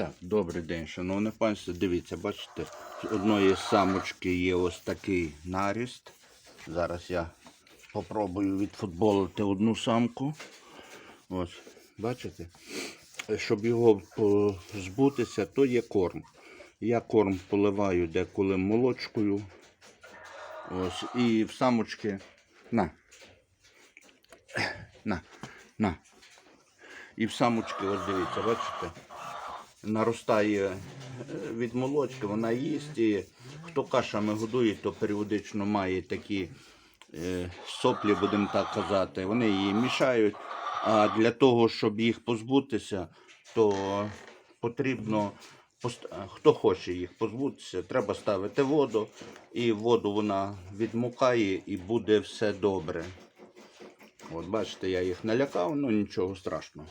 Так, добрий день, шановне панство. Дивіться, бачите, з одної самочки є ось такий наріст. Зараз я попробую відфутболити одну самку. Ось, бачите? Щоб його позбутися, то є корм. Я корм поливаю деколи молочкою. Ось, і в самочки. На. На, на. І в самочки, ось дивіться, бачите? Наростає е, від молочки, вона їсть. І хто кашами годує, то періодично має такі е, соплі, будемо так казати. Вони її мішають. А для того, щоб їх позбутися, то потрібно. пост- Хто хоче їх позбутися, треба ставити воду, і воду вона відмукає і буде все добре. От бачите, я їх налякав, ну нічого страшного.